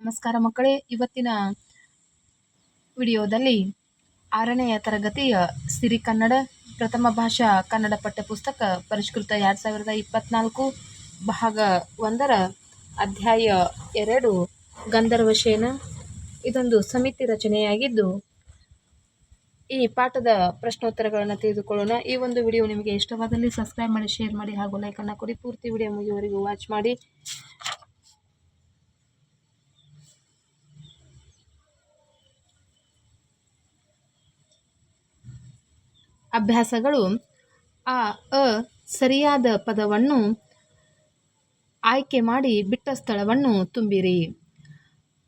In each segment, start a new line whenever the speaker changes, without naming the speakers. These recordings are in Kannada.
ನಮಸ್ಕಾರ ಮಕ್ಕಳೇ, ಇವತ್ತಿನ ವಿಡಿಯೋದಲ್ಲಿ ಆರನೆಯ ತರಗತಿಯ ಸಿರಿ ಕನ್ನಡ, ಪ್ರಥಮ ಭಾಷಾ ಕನ್ನಡ ಪಠ್ಯಪುಸ್ತಕ ಪರಿಷ್ಕೃತ ಎರಡು ಸಾವಿರದ ಇಪ್ಪತ್ನಾಲ್ಕು ಭಾಗ ಒಂದರ ಅಧ್ಯಾಯ ಎರಡು ಗಂಧರ್ವಶೇನ ಇದೊಂದು ಸಮಿತಿ ರಚನೆಯಾಗಿದ್ದು, ಈ ಪಾಠದ ಪ್ರಶ್ನೋತ್ತರಗಳನ್ನು ತಿಳಿದುಕೊಳ್ಳೋಣ. ಈ ಒಂದು ವಿಡಿಯೋ ನಿಮಗೆ ಇಷ್ಟವಾದಲ್ಲಿ ಸಬ್ಸ್ಕ್ರೈಬ್ ಮಾಡಿ, ಶೇರ್ ಮಾಡಿ ಹಾಗೂ ಲೈಕನ್ನು ಕೊಡಿ. ಪೂರ್ತಿ ವಿಡಿಯೋ ಮುಗಿಯುವವರೆಗೂ ವಾಚ್ ಮಾಡಿ. ಅಭ್ಯಾಸಗಳು ಆ ಅ ಸರಿಯಾದ ಪದವನ್ನು ಆಯ್ಕೆ ಮಾಡಿ ಬಿಟ್ಟ ಸ್ಥಳವನ್ನು ತುಂಬಿರಿ.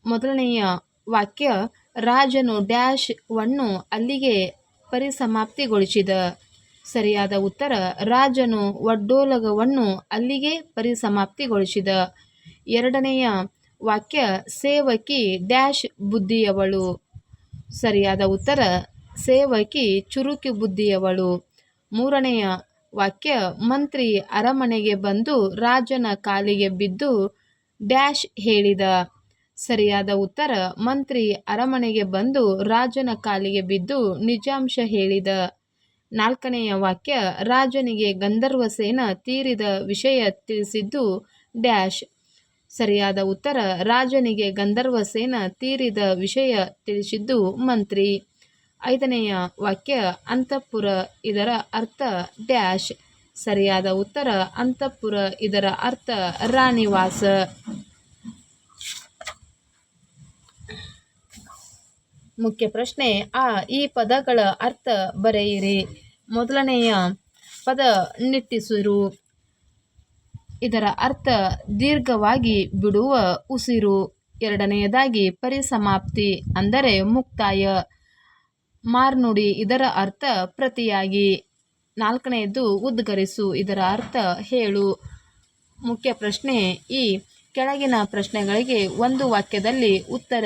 ಮೊದಲನೆಯ ವಾಕ್ಯ, ರಾಜನು ಡ್ಯಾಶ್ ವನ್ನು ಅಲ್ಲಿಗೆ ಪರಿಸಮಾಪ್ತಿಗೊಳಿಸಿದ. ಸರಿಯಾದ ಉತ್ತರ, ರಾಜನು ವಡ್ಡೋಲಗವನ್ನು ಅಲ್ಲಿಗೆ ಪರಿಸಮಾಪ್ತಿಗೊಳಿಸಿದ. ಎರಡನೆಯ ವಾಕ್ಯ, ಸೇವಕಿ ಡ್ಯಾಶ್ ಬುದ್ಧಿಯವಳು. ಸರಿಯಾದ ಉತ್ತರ ಸೇವಕಿ ಚುರುಕಿ ಬುದ್ಧಿಯವಳು. ಮೂರನೆಯ ವಾಕ್ಯ, ಮಂತ್ರಿ ಅರಮನೆಗೆ ಬಂದು ರಾಜನ ಕಾಲಿಗೆ ಬಿದ್ದು ಡ್ಯಾಶ್ ಹೇಳಿದ. ಸರಿಯಾದ ಉತ್ತರ, ಮಂತ್ರಿ ಅರಮನೆಗೆ ಬಂದು ರಾಜನ ಕಾಲಿಗೆ ಬಿದ್ದು ನಿಜಾಂಶ ಹೇಳಿದ. ನಾಲ್ಕನೆಯ ವಾಕ್ಯ, ರಾಜನಿಗೆ ಗಂಧರ್ವಸೇನ ತೀರಿದ ವಿಷಯ ತಿಳಿಸಿದ್ದು ಡ್ಯಾಶ್. ಸರಿಯಾದ ಉತ್ತರ, ರಾಜನಿಗೆ ಗಂಧರ್ವಸೇನ ತೀರಿದ ವಿಷಯ ತಿಳಿಸಿದ್ದು ಮಂತ್ರಿ. ಐದನೆಯ ವಾಕ್ಯ ಅಂತಃಪುರ ಇದರ ಅರ್ಥ ಡ್ಯಾಶ್. ಸರಿಯಾದ ಉತ್ತರ ಅಂತಃಪುರ ಇದರ ಅರ್ಥ ರಾಣಿವಾಸ ಮುಖ್ಯ ಪ್ರಶ್ನೆ, ಆ, ಈ ಪದಗಳ ಅರ್ಥ ಬರೆಯಿರಿ. ಮೊದಲನೆಯ ಪದ ನಿಟ್ಟಿಸಿರು. ಇದರ ಅರ್ಥ ದೀರ್ಘವಾಗಿ ಬಿಡುವ ಉಸಿರು. ಎರಡನೆಯದಾಗಿ ಪರಿಸಮಾಪ್ತಿ, ಅಂದರೆ ಮುಕ್ತಾಯ. ಮಾರ್ನುಡಿ ಇದರ ಅರ್ಥ ಪ್ರತಿಯಾಗಿ. ನಾಲ್ಕನೆಯದು ಉದ್ಗರಿಸು ಇದರ ಅರ್ಥ ಹೇಳು. ಮುಖ್ಯ ಪ್ರಶ್ನೆ ಈ ಕೆಳಗಿನ ಪ್ರಶ್ನೆಗಳಿಗೆ ಒಂದು ವಾಕ್ಯದಲ್ಲಿ ಉತ್ತರ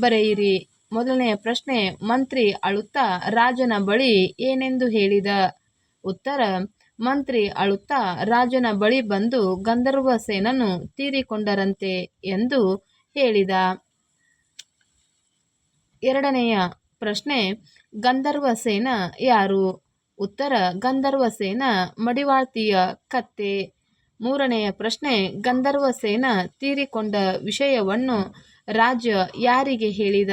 ಬರೆಯಿರಿ. ಮೊದಲನೆಯ ಪ್ರಶ್ನೆ, ಮಂತ್ರಿ ಅಳುತ್ತಾ ರಾಜನ ಬಳಿ ಏನೆಂದು ಹೇಳಿದ? ಉತ್ತರ, ಮಂತ್ರಿ ಅಳುತ್ತಾ ರಾಜನ ಬಳಿ ಬಂದು ಗಂಧರ್ವ ಸೇನನು ತೀರಿಕೊಂಡರಂತೆ ಎಂದು ಹೇಳಿದ. ಎರಡನೆಯ ಪ್ರಶ್ನೆ, ಗಂಧರ್ವ ಸೇನ ಯಾರು? ಉತ್ತರ, ಗಂಧರ್ವ ಸೇನ ಮಡಿವಾಳ್ತಿಯ ಕತ್ತೆ. ಮೂರನೆಯ ಪ್ರಶ್ನೆ, ಗಂಧರ್ವ ಸೇನ ತೀರಿಕೊಂಡ ವಿಷಯವನ್ನು ರಾಜ ಯಾರಿಗೆ ಹೇಳಿದ?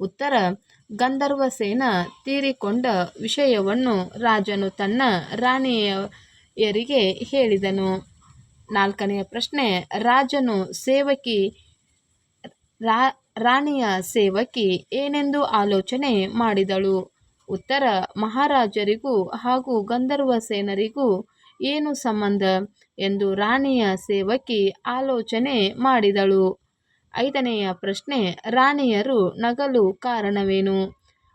ಉತ್ತರ, ಗಂಧರ್ವ ಸೇನ ತೀರಿಕೊಂಡ ವಿಷಯವನ್ನು ರಾಜನು ತನ್ನ ರಾಣಿಯರಿಗೆ ಹೇಳಿದನು. ನಾಲ್ಕನೆಯ ಪ್ರಶ್ನೆ, ರಾಜನು ಸೇವಕಿ ರಾ ರಾಣಿಯ ಸೇವಕಿ ಏನೆಂದು ಆಲೋಚನೆ ಮಾಡಿದಳು? ಉತ್ತರ, ಮಹಾರಾಜರಿಗೂ ಹಾಗೂ ಗಂಧರ್ವ ಸೇನರಿಗೂ ಏನು ಸಂಬಂಧ? ಎಂದು ರಾಣಿಯ ಸೇವಕಿ ಆಲೋಚನೆ ಮಾಡಿದಳು. ಐದನೆಯ ಪ್ರಶ್ನೆ, ರಾಣಿಯರು ನಗಲು ಕಾರಣವೇನು?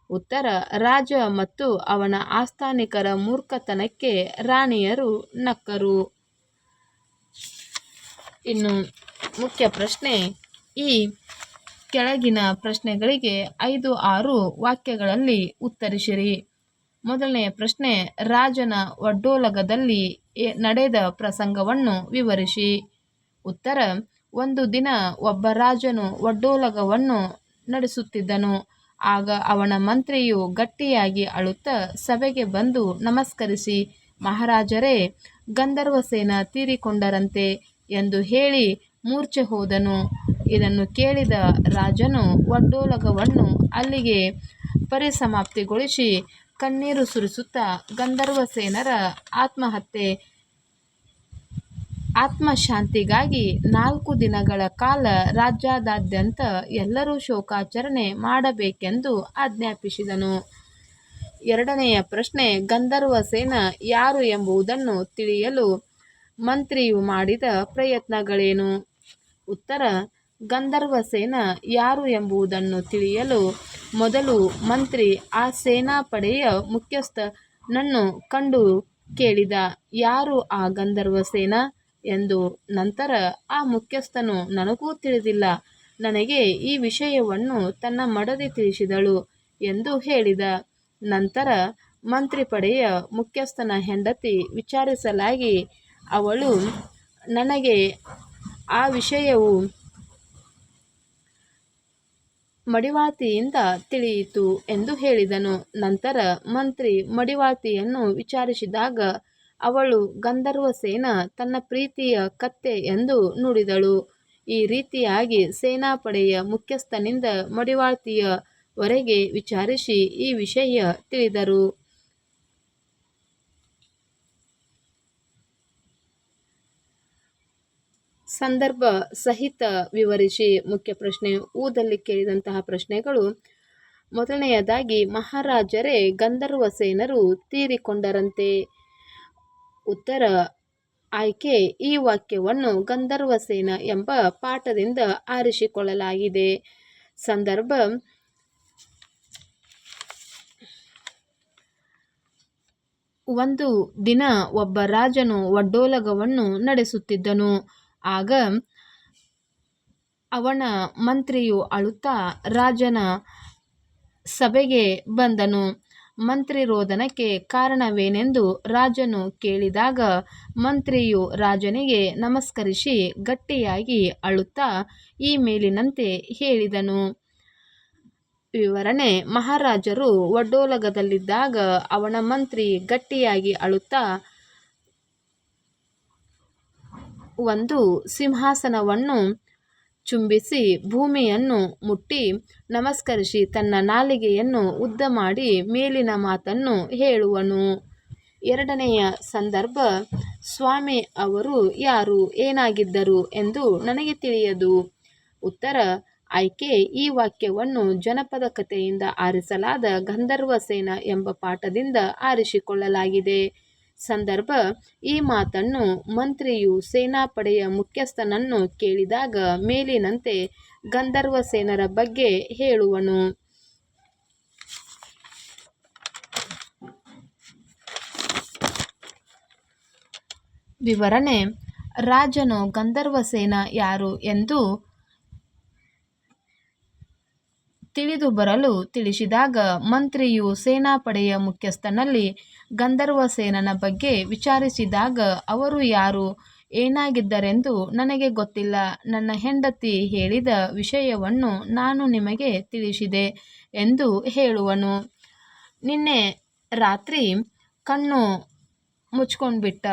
ಉತ್ತರ, ರಾಜ ಮತ್ತು ಅವನ ಆಸ್ಥಾನಿಕರ ಮೂರ್ಖತನಕ್ಕೆ ರಾಣಿಯರು ನಕ್ಕರು. ಇನ್ನು ಮುಖ್ಯ ಪ್ರಶ್ನೆ, ಈ ಕೆಳಗಿನ ಪ್ರಶ್ನೆಗಳಿಗೆ ಐದು ಆರು ವಾಕ್ಯಗಳಲ್ಲಿ ಉತ್ತರಿಸಿರಿ. ಮೊದಲನೆಯ ಪ್ರಶ್ನೆ, ರಾಜನ ಒಡ್ಡೋಲಗದಲ್ಲಿ ನಡೆದ ಪ್ರಸಂಗವನ್ನು ವಿವರಿಸಿ. ಉತ್ತರ, ಒಂದು ದಿನ ಒಬ್ಬ ರಾಜನು ಒಡ್ಡೋಲಗವನ್ನು ನಡೆಸುತ್ತಿದ್ದನು. ಆಗ ಅವನ ಮಂತ್ರಿಯು ಗಟ್ಟಿಯಾಗಿ ಅಳುತ್ತಾ ಸಭೆಗೆ ಬಂದು ನಮಸ್ಕರಿಸಿ, ಮಹಾರಾಜರೇ ಗಂಧರ್ವಸೇನ ತೀರಿಕೊಂಡರಂತೆ ಎಂದು ಹೇಳಿ ಮೂರ್ಛೆ ಹೋದನು. ಇದನ್ನು ಕೇಳಿದ ರಾಜನು ವಡ್ಡೋಲಗವನ್ನು ಅಲ್ಲಿಗೆ ಪರಿಸಮಾಪ್ತಿಗೊಳಿಸಿ ಕಣ್ಣೀರು ಸುರಿಸುತ್ತಾ ಗಂಧರ್ವಸೇನರ ಆತ್ಮಹತ್ಯೆ, ಆತ್ಮಶಾಂತಿಗಾಗಿ ನಾಲ್ಕು ದಿನಗಳ ಕಾಲ ರಾಜ್ಯಾದಾದ್ಯಂತ ಎಲ್ಲರೂ ಶೋಕಾಚರಣೆ ಮಾಡಬೇಕೆಂದು ಆಜ್ಞಾಪಿಸಿದನು. ಎರಡನೆಯ ಪ್ರಶ್ನೆ, ಗಂಧರ್ವ ಸೇನ ಯಾರು ಎಂಬುದನ್ನು ತಿಳಿಯಲು ಮಂತ್ರಿಯು ಮಾಡಿದ ಪ್ರಯತ್ನಗಳೇನು? ಉತ್ತರ ಗಂಧರ್ವಸೇನ ಯಾರು ಎಂಬುದನ್ನು ತಿಳಿಯಲು ಮೊದಲು ಮಂತ್ರಿ ಆ ಸೇನಾಪಡೆಯ ಮುಖ್ಯಸ್ಥನನ್ನು ಕಂಡು ಕೇಳಿದ, ಯಾರು ಆ ಗಂಧರ್ವ ಗಂಧರ್ವಸೇನ ಎಂದು ನಂತರ ಆ ಮುಖ್ಯಸ್ಥನು, ನನಗೂ ತಿಳಿದಿಲ್ಲ. ನನಗೆ ಈ ವಿಷಯವನ್ನು ತನ್ನ ಮಡದಿ ತಿಳಿಸಿದಳು ಎಂದು ಹೇಳಿದ. ನಂತರ ಮಂತ್ರಿಪಡೆಯ ಮುಖ್ಯಸ್ಥನ ಹೆಂಡತಿ ವಿಚಾರಿಸಲಾಗಿ, ಅವಳು ನನಗೆ ಆ ವಿಷಯವು ಮಡಿವಾಳ್ತಿಯಿಂದ ತಿಳಿಯಿತು ಎಂದು ಹೇಳಿದನು. ನಂತರ ಮಂತ್ರಿ ಮಡಿವಾತಿಯನ್ನು ವಿಚಾರಿಸಿದಾಗ ಅವಳು, ಗಂಧರ್ವ ಸೇನಾ ತನ್ನ ಪ್ರೀತಿಯ ಕತ್ತೆ ಎಂದು ನುಡಿದಳು. ಈ ರೀತಿಯಾಗಿ ಸೇನಾಪಡೆಯ ಮುಖ್ಯಸ್ಥನಿಂದ ಮಡಿವಾಳ್ತಿಯವರೆಗೆ ವಿಚಾರಿಸಿ ಈ ವಿಷಯ ತಿಳಿದರು. ಸಂದರ್ಭ ಸಹಿತ ವಿವರಿಸಿ ಮುಖ್ಯ ಪ್ರಶ್ನೆ ಊದಲ್ಲಿ ಕೇಳಿದಂತಹ ಪ್ರಶ್ನೆಗಳು ಮೊದಲನೆಯದಾಗಿ, ಮಹಾರಾಜರೇ ಗಂಧರ್ವ ಸೇನರು ತೀರಿಕೊಂಡರಂತೆ ಉತ್ತರ, ಆಯ್ಕೆ, ಈ ವಾಕ್ಯವನ್ನು ಗಂಧರ್ವ ಸೇನ ಎಂಬ ಪಾಠದಿಂದ ಆರಿಸಿಕೊಳ್ಳಲಾಗಿದೆ. ಸಂದರ್ಭ, ಒಂದು ದಿನ ಒಬ್ಬ ರಾಜನು ವಡ್ಡೋಲಗವನ್ನು ನಡೆಸುತ್ತಿದ್ದನು. ಆಗ ಅವನ ಮಂತ್ರಿಯು ಅಳುತ್ತಾ ರಾಜನ ಸಭೆಗೆ ಬಂದನು. ಮಂತ್ರಿ ರೋದನಕ್ಕೆ ಕಾರಣವೇನೆಂದು ರಾಜನು ಕೇಳಿದಾಗ ಮಂತ್ರಿಯು ರಾಜನಿಗೆ ನಮಸ್ಕರಿಸಿ ಗಟ್ಟಿಯಾಗಿ ಅಳುತ್ತಾ ಈ ಮೇಲಿನಂತೆ ಹೇಳಿದನು. ವಿವರಣೆ, ಮಹಾರಾಜರು ಒಡ್ಡೋಲಗದಲ್ಲಿದ್ದಾಗ ಅವನ ಮಂತ್ರಿ ಗಟ್ಟಿಯಾಗಿ ಅಳುತ್ತಾ ಒಂದು ಸಿಂಹಾಸನವನ್ನು ಚುಂಬಿಸಿ ಭೂಮಿಯನ್ನು ಮುಟ್ಟಿ ನಮಸ್ಕರಿಸಿ ತನ್ನ ನಾಲಿಗೆಯನ್ನು ಉದ್ದ ಮಾಡಿ ಮೇಲಿನ ಮಾತನ್ನು ಹೇಳುವನು. ಎರಡನೆಯ ಸಂದರ್ಭ, ಸ್ವಾಮಿ ಅವರು, ಯಾರು, ಏನಾಗಿದ್ದರು ಎಂದು ನನಗೆ ತಿಳಿಯದು. ಉತ್ತರ, ಆಯ್ಕೆ, ಈ ವಾಕ್ಯವನ್ನು ಜನಪದ ಕಥೆಯಿಂದ ಆರಿಸಲಾದ ಗಂಧರ್ವ ಸೇನ ಎಂಬ ಪಾಠದಿಂದ ಆರಿಸಿಕೊಳ್ಳಲಾಗಿದೆ. ಸಂದರ್ಭ ಈ ಮಾತನ್ನು ಮಂತ್ರಿಯು ಸೇನಾಪಡೆಯ ಮುಖ್ಯಸ್ಥನನ್ನು ಕೇಳಿದಾಗ ಮೇಲಿನಂತೆ ಗಂಧರ್ವ ಸೇನರ ಬಗ್ಗೆ ಹೇಳುವನು. ವಿವರಣೆ, ರಾಜನು ಗಂಧರ್ವ ಸೇನಾ ಯಾರು ಎಂದು ತಿಳಿದುಬರಲು ತಿಳಿಸಿದಾಗ ಮಂತ್ರಿಯು ಸೇನಾಪಡೆಯ ಮುಖ್ಯಸ್ಥನಲ್ಲಿ ಗಂಧರ್ವ ಸೇನನ ಬಗ್ಗೆ ವಿಚಾರಿಸಿದಾಗ ಅವರು ಯಾರು, ಏನಾಗಿದ್ದರೆಂದು ನನಗೆ ಗೊತ್ತಿಲ್ಲ. ನನ್ನ ಹೆಂಡತಿ ಹೇಳಿದ ವಿಷಯವನ್ನು ನಾನು ನಿಮಗೆ ತಿಳಿಸಿದೆ ಎಂದು ಹೇಳುವನು. ನಿನ್ನೆ ರಾತ್ರಿ ಕಣ್ಣು ಮುಚ್ಕೊಂಡ್ಬಿಟ್ಟ.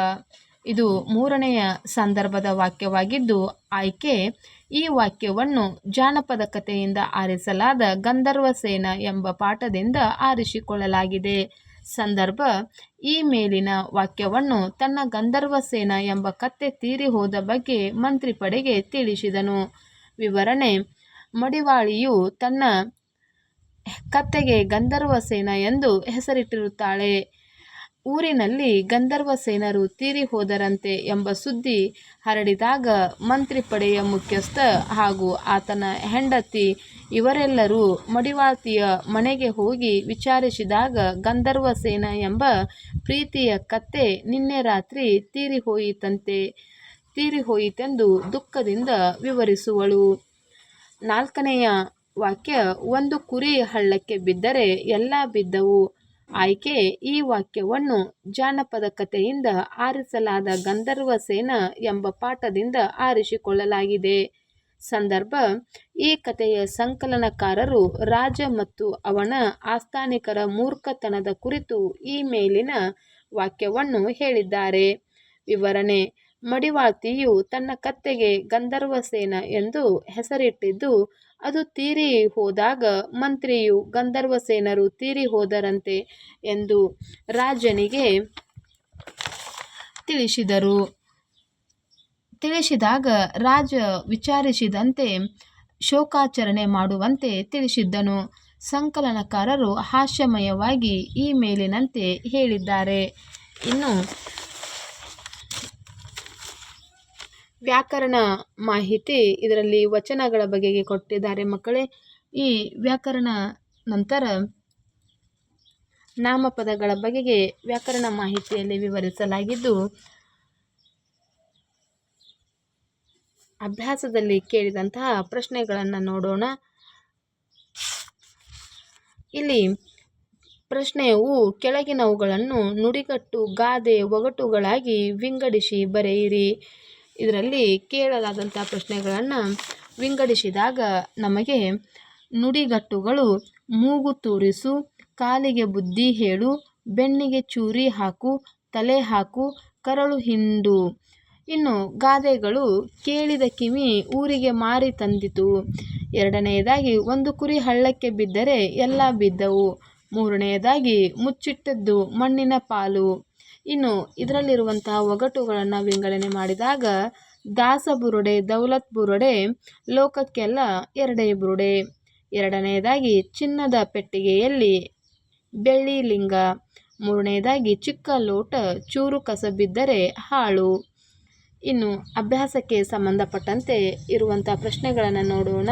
ಇದು ಮೂರನೆಯ ಸಂದರ್ಭದ ವಾಕ್ಯವಾಗಿದ್ದು ಆಯ್ಕೆ ಈ ವಾಕ್ಯವನ್ನು ಜಾನಪದ ಕಥೆಯಿಂದ ಆರಿಸಲಾದ ಗಂಧರ್ವ ಸೇನ ಎಂಬ ಪಾಠದಿಂದ ಆರಿಸಿಕೊಳ್ಳಲಾಗಿದೆ. ಸಂದರ್ಭ ಈ ಮೇಲಿನ ವಾಕ್ಯವನ್ನು ತನ್ನ ಗಂಧರ್ವ ಸೇನ ಎಂಬ ಕತ್ತೆ ತೀರಿ ಹೋದ ಬಗ್ಗೆ ಮಂತ್ರಿಪಡೆಗೆ ತಿಳಿಸಿದನು. ವಿವರಣೆ ಮಡಿವಾಳಿಯು ತನ್ನ ಕತ್ತೆಗೆ ಗಂಧರ್ವಸೇನ ಎಂದು ಹೆಸರಿಟ್ಟಿರುತ್ತಾಳೆ. ಊರಿನಲ್ಲಿ ಗಂಧರ್ವಸೇನರು ತೀರಿ ಹೋದರಂತೆ ಎಂಬ ಸುದ್ದಿ ಹರಡಿದಾಗ ಮಂತ್ರಿಪಡೆಯ ಮುಖ್ಯಸ್ಥ ಹಾಗೂ ಆತನ ಹೆಂಡತಿ ಇವರೆಲ್ಲರೂ ಮಡಿವಾತಿಯ ಮನೆಗೆ ಹೋಗಿ ವಿಚಾರಿಸಿದಾಗ ಗಂಧರ್ವ ಸೇನ ಎಂಬ ಪ್ರೀತಿಯ ಕತ್ತೆ ನಿನ್ನೆ ರಾತ್ರಿ ತೀರಿಹೋಯಿತಂತೆ ತೀರಿಹೋಯಿತೆಂದು ದುಃಖದಿಂದ ವಿವರಿಸುವಳು. ನಾಲ್ಕನೆಯ ವಾಕ್ಯ, ಒಂದು ಕುರಿ ಹಳ್ಳಕ್ಕೆ ಬಿದ್ದರೆ ಎಲ್ಲ ಬಿದ್ದವು. ಆಯ್ಕೆ ಈ ವಾಕ್ಯವನ್ನು ಜಾನಪದ ಕಥೆಯಿಂದ ಆರಿಸಲಾದ ಗಂಧರ್ವ ಸೇನ ಎಂಬ ಪಾಠದಿಂದ ಆರಿಸಿಕೊಳ್ಳಲಾಗಿದೆ. ಸಂದರ್ಭ, ಈ ಕಥೆಯ ಸಂಕಲನಕಾರರು ರಾಜ ಮತ್ತು ಅವನ ಆಸ್ಥಾನಿಕರ ಮೂರ್ಖತನದ ಕುರಿತು ಈ ಮೇಲಿನ ವಾಕ್ಯವನ್ನು ಹೇಳಿದ್ದಾರೆ. ವಿವರಣೆ ಮಡಿವಾಳ್ತಿಯು ತನ್ನ ಕತ್ತೆಗೆ ಗಂಧರ್ವಸೇನ ಎಂದು ಹೆಸರಿಟ್ಟಿದ್ದು, ಅದು ತೀರಿ ಹೋದಾಗ ಮಂತ್ರಿಯು ಗಂಧರ್ವಸೇನರು ತೀರಿಹೋದರಂತೆ ಎಂದು ರಾಜನಿಗೆ ತಿಳಿಸಿದರು. ತಿಳಿಸಿದಾಗ ರಾಜ ವಿಚಾರಿಸಿದಂತೆ ಶೋಕಾಚರಣೆ ಮಾಡುವಂತೆ ತಿಳಿಸಿದ್ದನು. ಸಂಕಲನಕಾರರು ಹಾಸ್ಯಮಯವಾಗಿ ಈ ಮೇಲಿನಂತೆ ಹೇಳಿದ್ದಾರೆ. ಇನ್ನು ವ್ಯಾಕರಣ ಮಾಹಿತಿ ಇದರಲ್ಲಿ ವಚನಗಳ ಬಗೆಗೆ ಕೊಟ್ಟಿದ್ದಾರೆ ಮಕ್ಕಳೇ. ಈ ವ್ಯಾಕರಣ ನಂತರ ನಾಮಪದಗಳ ಬಗೆಗೆ ವ್ಯಾಕರಣ ಮಾಹಿತಿಯಲ್ಲಿ ವಿವರಿಸಲಾಗಿದ್ದು, ಅಭ್ಯಾಸದಲ್ಲಿ ಕೇಳಿದಂತಹ ಪ್ರಶ್ನೆಗಳನ್ನು ನೋಡೋಣ. ಇಲ್ಲಿ ಪ್ರಶ್ನೆಯು ಕೆಳಗಿನವುಗಳನ್ನು ನುಡಿಗಟ್ಟು ಗಾದೆ ಒಗಟುಗಳಾಗಿ ವಿಂಗಡಿಸಿ ಬರೆಯಿರಿ. ಇದರಲ್ಲಿ ಕೇಳಲಾದಂಥ ಪ್ರಶ್ನೆಗಳನ್ನು ವಿಂಗಡಿಸಿದಾಗ ನಮಗೆ ನುಡಿಗಟ್ಟುಗಳು ಮೂಗು ತೂರಿಸು, ಕಾಲಿಗೆ ಬುದ್ಧಿ ಹೇಳು ಬೆನ್ನಿಗೆ ಚೂರಿ ಹಾಕು, ತಲೆ ಹಾಕು, ಕರಳು ಹಿಂಡು. ಇನ್ನು ಗಾದೆಗಳು ಕೇಳಿದ ಕಿವಿ ಊರಿಗೆ ಮಾರಿ ತಂದಿತು. ಎರಡನೆಯದಾಗಿ ಒಂದು ಕುರಿ ಹಳ್ಳಕ್ಕೆ ಬಿದ್ದರೆ ಎಲ್ಲ ಬಿದ್ದವು. ಮೂರನೆಯದಾಗಿ ಮುಚ್ಚಿಟ್ಟದ್ದು ಮಣ್ಣಿನ ಪಾಲು. ಇನ್ನು ಇದರಲ್ಲಿರುವಂತಹ ಒಗಟುಗಳನ್ನು ವಿಂಗಡಣೆ ಮಾಡಿದಾಗ ದಾಸ ಬುರುಡೆ, ದೌಲತ್ ಬುರುಡೆ, ಲೋಕಕ್ಕೆಲ್ಲ ಎರಡೇ ಬುರುಡೆ. ಎರಡನೆಯದಾಗಿ ಚಿನ್ನದ ಪೆಟ್ಟಿಗೆಯಲ್ಲಿ ಬೆಳ್ಳಿ ಲಿಂಗ ಮೂರನೆಯದಾಗಿ ಚಿಕ್ಕ ಲೋಟ, ಚೂರು ಕಸ ಬಿದ್ದರೆ ಹಾಳು. ಇನ್ನು ಅಭ್ಯಾಸಕ್ಕೆ ಸಂಬಂಧಪಟ್ಟಂತೆ ಇರುವಂಥ ಪ್ರಶ್ನೆಗಳನ್ನು ನೋಡೋಣ.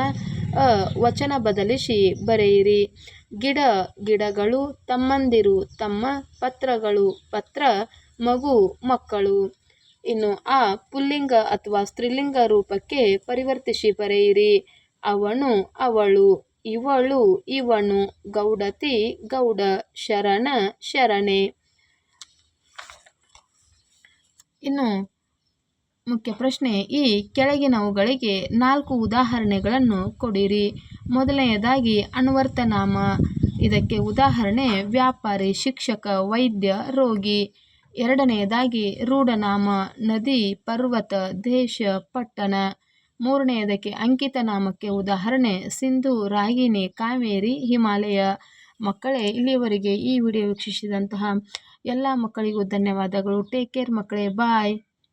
ವಚನ ಬದಲಿಸಿ ಬರೆಯಿರಿ. ಗಿಡ, ಗಿಡಗಳು ತಮ್ಮಂದಿರು, ತಮ್ಮ ಪತ್ರಗಳು, ಪತ್ರ ಮಗು, ಮಕ್ಕಳು. ಇನ್ನು ಆ ಪುಲ್ಲಿಂಗ ಅಥವಾ ಸ್ತ್ರೀಲಿಂಗ ರೂಪಕ್ಕೆ ಪರಿವರ್ತಿಸಿ ಬರೆಯಿರಿ. ಅವನು ಅವಳು, ಇವಳು ಇವನು, ಗೌಡತಿ ಗೌಡ, ಶರಣ ಶರಣೆ. ಇನ್ನು ಮುಖ್ಯ ಪ್ರಶ್ನೆ, ಈ ಕೆಳಗಿನವುಗಳಿಗೆ ನಾಲ್ಕು ಉದಾಹರಣೆಗಳನ್ನು ಕೊಡಿರಿ. ಮೊದಲನೆಯದಾಗಿ ಅನ್ವರ್ತನಾಮ ಇದಕ್ಕೆ ಉದಾಹರಣೆ, ವ್ಯಾಪಾರಿ, ಶಿಕ್ಷಕ, ವೈದ್ಯ, ರೋಗಿ. ಎರಡನೆಯದಾಗಿ, ರೂಢನಾಮ. ನದಿ, ಪರ್ವತ, ದೇಶ, ಪಟ್ಟಣ. ಮೂರನೆಯದಕ್ಕೆ ಅಂಕಿತ ನಾಮಕ್ಕೆ ಉದಾಹರಣೆ, ಸಿಂಧು, ರಾಗಿಣಿ, ಕಾವೇರಿ, ಹಿಮಾಲಯ. ಮಕ್ಕಳೇ, ಇಲ್ಲಿಯವರೆಗೆ ಈ ವಿಡಿಯೋ ವೀಕ್ಷಿಸಿದಂತಹ ಎಲ್ಲ ಮಕ್ಕಳಿಗೂ ಧನ್ಯವಾದಗಳು. ಟೇಕ್ ಕೇರ್ ಮಕ್ಕಳೇ ಬಾಯ್